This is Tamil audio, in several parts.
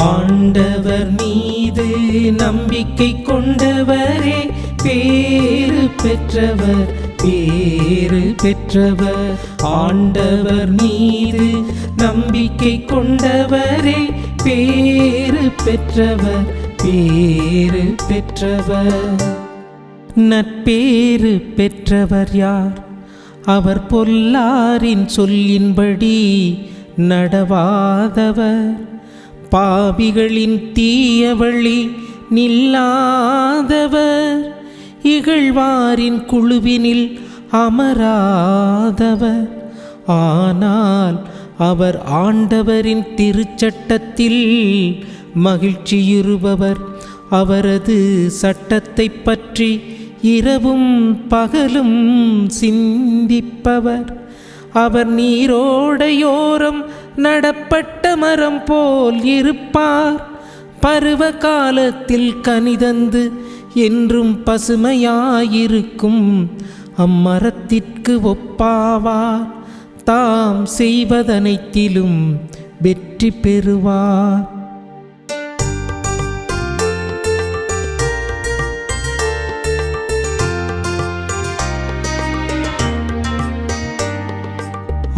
ஆண்டவர் மீது நம்பிக்கை கொண்டவரே பேறு பெற்றவர் பேறு பெற்றவர். ஆண்டவர் மீது நம்பிக்கை கொண்டவரே பேறு பெற்றவர் பேறு பெற்றவர். நட்பேறு பெற்றவர் யார்? அவர் பொல்லாரின் சொல்லின்படி நடவாதவர். பாவிகளின் தீய வழி நில்லாதவர் இகழ்வாரின் குழுவினில் அமராதவர். ஆனால் அவர் ஆண்டவரின் திருச்சட்டத்தில் மகிழ்ச்சியுறுபவர். அவரது சட்டத்தை பற்றி இரவும் பகலும் சிந்திப்பவர். அவர் நீரோடையோரம் நடப்பட்ட மரம் போல் இருப்பார். பருவ காலத்தில் கனிதந்து என்றும் பசுமையாயிருக்கும். அம்மரத்திற்கு ஒப்பாவார். தாம் செய்வதனைத்திலும் வெற்றி பெறுவார்.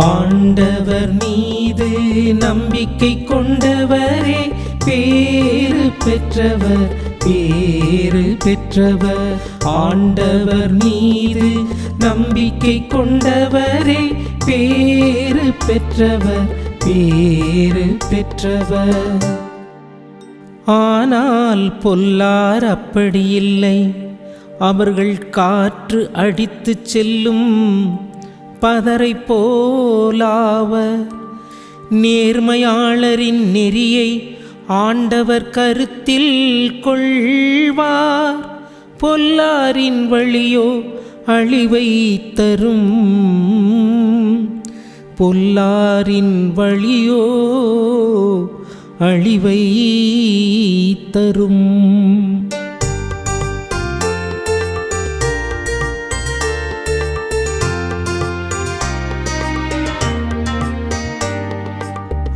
ஆண்டவர் மீது நம்பிக்கை கொண்டவரே பேறு பெற்றவர் பேறு பெற்றவர். ஆண்டவர் மீது நம்பிக்கை கொண்டவரே பேறு பெற்றவர் பேறு பெற்றவர். ஆனால் பொல்லார் அப்படியில்லை. அவர்கள் காற்று அடித்துச் செல்லும் பதரை போலாவர் நேர்மையாளரின் நெறியை ஆண்டவர் கருத்தில் கொள்வார். பொல்லாரின் வழியோ அழிவை தரும். பொல்லாரின் வழியோ அழிவை தரும்.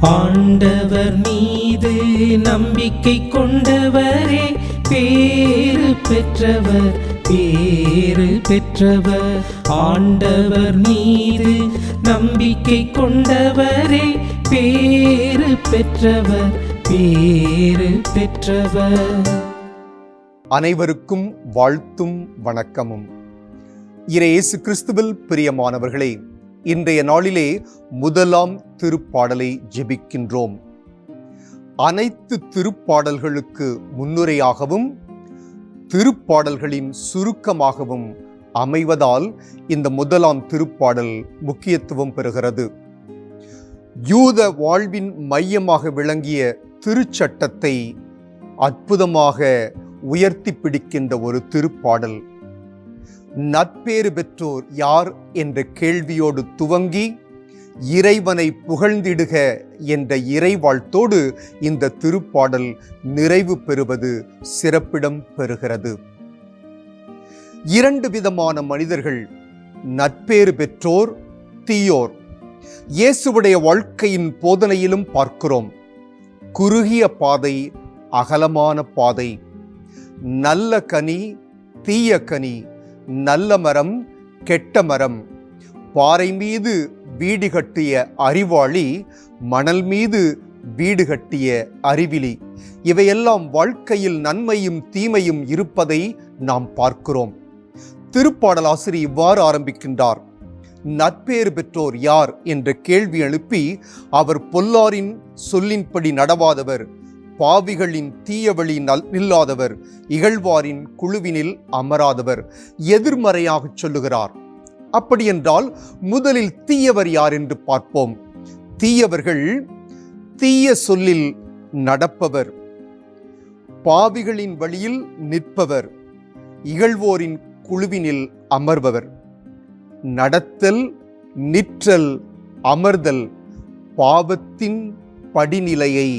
ஆண்டவர் மீது நம்பிக்கை கொண்டவரே பேறு பெற்றவர் பேறு பெற்றவர். ஆண்டவர் மீது நம்பிக்கை கொண்டவரே பேறு பெற்றவர் பேறு பெற்றவர். அனைவருக்கும் வாழ்த்தும் வணக்கமும். இறை இயேசு கிறிஸ்துவில் பிரியமானவர்களே இன்றைய நாளிலே முதலாம் திருப்பாடலை ஜெபிக்கின்றோம். அனைத்து திருப்பாடல்களுக்கு முன்னுரையாகவும் திருப்பாடல்களின் சுருக்கமாகவும் அமைவதால் இந்த முதலாம் திருப்பாடல் முக்கியத்துவம் பெறுகிறது. யூத வாழ்வின் மையமாக விளங்கிய திருச்சட்டத்தை அற்புதமாக உயர்த்தி பிடிக்கின்ற ஒரு திருப்பாடல். நட்பேறு பெற்றோர் யார் என்ற கேள்வியோடு துவங்கி இறைவனை புகழ்ந்திடுக என்ற இறைவாழ்த்தோடு இந்த திருப்பாடல் நிறைவு பெறுவது சிறப்பிடம் பெறுகிறது. இரண்டு விதமான மனிதர்கள் நட்பேறு பெற்றோர் தீயோர். இயேசுவுடைய வாழ்க்கையின் போதனையிலும் பார்க்கிறோம். குறுகிய பாதை அகலமான பாதை. நல்ல கனி தீய கனி நல்ல மரம் கெட்ட மரம். பாறை மீது வீடு கட்டிய அறிவாளி மணல் மீது வீடு கட்டிய அறிவிலி. இவையெல்லாம் வாழ்க்கையில் நன்மையும் தீமையும் இருப்பதை நாம் பார்க்கிறோம். திருப்பாடலாசிரி இவ்வாறு ஆரம்பிக்கின்றார். நட்பேறு பெற்றோர் யார்? என்ற கேள்வி எழுப்பி அவர் பொல்லாரின் சொல்லின்படி நடவாதவர் பாவிகளின் தீய வழி நல் நில்லாதவர் இகழ்வாரின் குழுவினில் அமராதவர் எதிர்மறையாக சொல்லுகிறார். அப்படியென்றால் முதலில் தீயவர் யார் என்று பார்ப்போம். தீயவர்கள் தீய சொல்லில் நடப்பவர் பாவிகளின் வழியில் நிற்பவர் இகழ்வோரின் குழுவினில் அமர்பவர். நடத்தல் நிற்றல் அமர்தல் பாவத்தின் படிநிலையை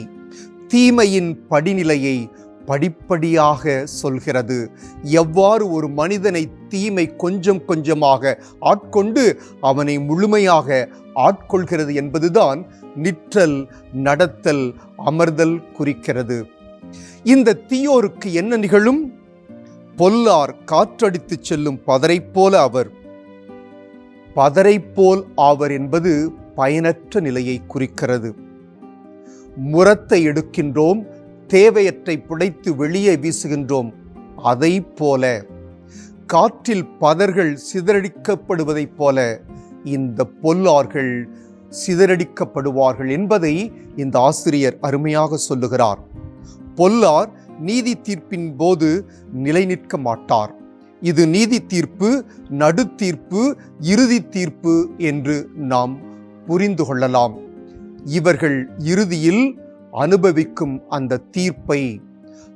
தீமையின் படிநிலையை படிப்படியாக சொல்கிறது. எவ்வாறு ஒரு மனிதனை தீமை கொஞ்சம் கொஞ்சமாக ஆட்கொண்டு அவனை முழுமையாக ஆட்கொள்கிறது என்பதுதான் நிற்றல் நடத்தல் அமர்தல் குறிக்கிறது. இந்த தீயோருக்கு என்ன நிகழும்? பொல்லார் காற்றடித்துச் செல்லும் பதரைப் போல அவர். பதரைப் போல் ஆவர் என்பது பயனற்ற நிலையை குறிக்கிறது. முரத்தை எடுக்கின்றோம் தேவையற்றை புடைத்து வெளியே வீசுகின்றோம். அதை போல காற்றில் பதர்கள் சிதறடிக்கப்படுவதைப் போல இந்த பொல்லார்கள் சிதறடிக்கப்படுவார்கள் என்பதை இந்த ஆசிரியர் அருமையாக சொல்லுகிறார். பொல்லார் நீதி தீர்ப்பின் போது நிலை நிற்க மாட்டார். இது நீதி தீர்ப்பு நடுத்தீர்ப்பு இறுதி தீர்ப்பு என்று நாம் புரிந்து கொள்ளலாம். இவர்கள் இறுதியில் அனுபவிக்கும் அந்த தீர்ப்பை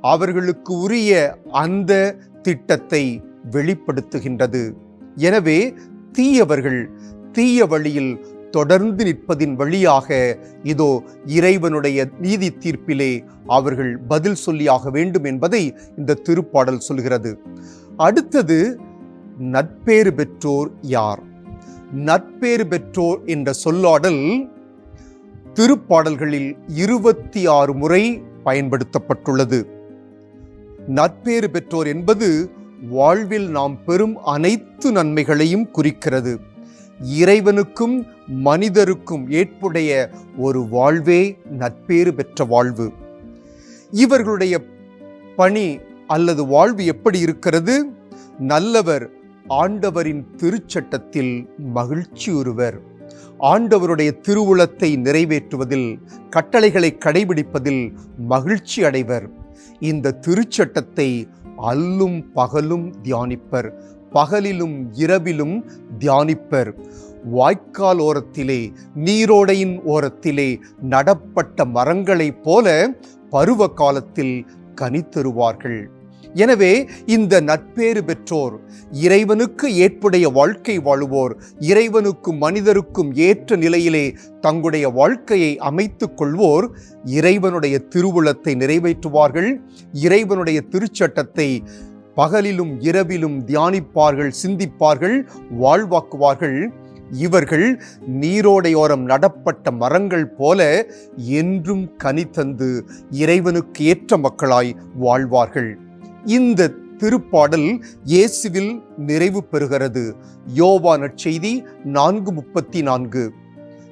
அவர்களுக்கு உரிய அந்த திட்டத்தை வெளிப்படுத்துகின்றது. எனவே தீயவர்கள் தீய வழியில் தொடர்ந்து நிற்பதின் வழியாக இதோ இறைவனுடைய நீதி தீர்ப்பிலே அவர்கள் பதில் சொல்லியாக வேண்டும் என்பதை இந்த திருப்பாடல் சொல்கிறது. அடுத்தது நட்பேறு பெற்றோர் யார்? நட்பேறு பெற்றோர் என்ற சொல்லாடல் திருப்பாடல்களில் இருபத்தி ஆறு முறை பயன்படுத்தப்பட்டுள்ளது. நட்பேறு பெற்றோர் என்பது வாழ்வில் நாம் பெறும் அனைத்து நன்மைகளையும் குறிக்கிறது. இறைவனுக்கும் மனிதருக்கும் ஏற்புடைய ஒரு வாழ்வே நட்பேறு பெற்ற வாழ்வு. இவர்களுடைய பணி அல்லது வாழ்வு எப்படி இருக்கிறது? நல்லவர் ஆண்டவரின் திருச்சட்டத்தில் மகிழ்ச்சியுறுவர் ஆண்டவருடைய திருவுளத்தை நிறைவேற்றுவதில் கட்டளைகளை கடைபிடிப்பதில் மகிழ்ச்சி அடைவர். இந்த திருச்சட்டத்தை அல்லும் பகலும் தியானிப்பர் பகலிலும் இரவிலும் தியானிப்பர். வாய்க்கால் ஓரத்திலே நீரோடையின் ஓரத்திலே நடப்பட்ட மரங்களைப் போல பருவ காலத்தில் கனித்தருவார்கள். எனவே இந்த நட்பேறு பெற்றோர் இறைவனுக்கு ஏற்புடைய வாழ்க்கை வாழுவோர் இறைவனுக்கும் மனிதருக்கும் ஏற்ற நிலையிலே தங்களுடைய வாழ்க்கையை அமைத்துக் கொள்வோர் இறைவனுடைய திருவுளத்தை நிறைவேற்றுவார்கள் இறைவனுடைய திருச்சட்டத்தை பகலிலும் இரவிலும் தியானிப்பார்கள் சிந்திப்பார்கள் வாழ்வாக்குவார்கள். இவர்கள் நீரோடையோரம் நடப்பட்ட மரங்கள் போல என்றும் கனி தந்து இறைவனுக்கு ஏற்ற மக்களாய் வாழ்வார்கள். இந்த திருப்பாடல் இயேசுவில் நிறைவு பெறுகிறது. யோவா நற்செய்தி நான்கு முப்பத்தி நான்கு.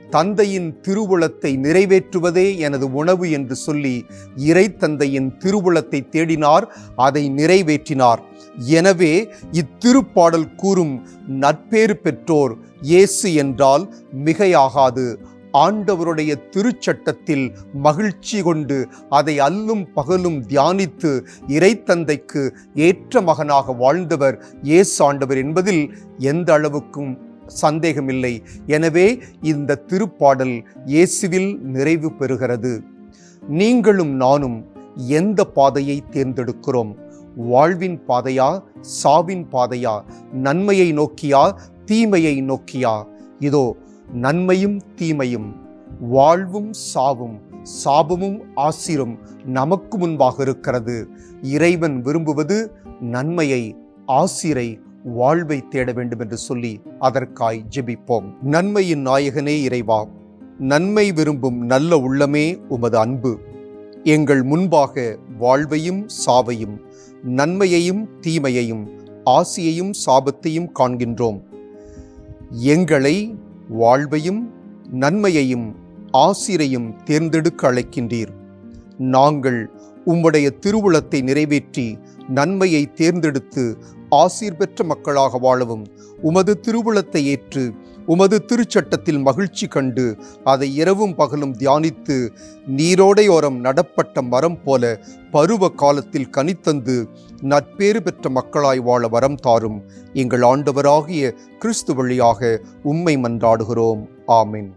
தந்தையின் திருவுளத்தை நிறைவேற்றுவதே எனது உணவு என்று சொல்லி இறை தந்தையின் திருவுளத்தை தேடினார் அதை நிறைவேற்றினார். எனவே இத்திருப்பாடல் கூறும் நட்பேறு பெற்றோர் இயேசு என்றால் மிகையாகாது. ஆண்டவருடைய திருச்சட்டத்தில் மகிழ்ச்சி கொண்டு அதை அல்லும் பகலும் தியானித்து இறைத்தந்தைக்கு ஏற்ற மகனாக வாழ்ந்தவர் இயேசு ஆண்டவர் என்பதில் எந்த அளவுக்கும் சந்தேகமில்லை. எனவே இந்த திருப்பாடல் இயேசுவில் நிறைவு பெறுகிறது. நீங்களும் நானும் எந்த பாதையை தேர்ந்தெடுக்கிறோம்? வாழ்வின் பாதையா சாவின் பாதையா நன்மையை நோக்கியா தீமையை நோக்கியா? இதோ நன்மையும் தீமையும் வாழ்வும் சாவும் சாபமும் ஆசிரும் நமக்கு முன்பாக இருக்கிறது. இறைவன் விரும்புவது நன்மையை ஆசிரை வாழ்வை தேட வேண்டும் என்று சொல்லி அதற்காய் ஜெபிப்போம். நன்மையின் நாயகனே இறைவா நன்மை விரும்பும் நல்ல உள்ளமே உமது அன்பு. எங்கள் முன்பாக வாழ்வையும் சாவையும் நன்மையையும் தீமையையும் ஆசியையும் சாபத்தையும் காண்கின்றோம். எங்களை வாழ்வையும் நன்மையையும் ஆசிரையும் தேர்ந்தெடுக்க அழைக்கின்றீர். நாங்கள் உம்முடைய திருவுளத்தை நிறைவேற்றி நன்மையை தேர்ந்தெடுத்து ஆசீர் பெற்ற மக்களாக வாழவும் உமது திருவுளத்தை ஏற்று உமது திருச்சட்டத்தில் மகிழ்ச்சி கண்டு அதை இரவும் பகலும் தியானித்து நீரோடையோரம் நடப்பட்ட மரம் போல பருவ காலத்தில் கனித்தந்து நட்பேறு பெற்ற மக்களாய் வாழ வரம் தாரும். எங்கள் ஆண்டவராகிய கிறிஸ்து வழியாக உம்மை மன்றாடுகிறோம். ஆமின்.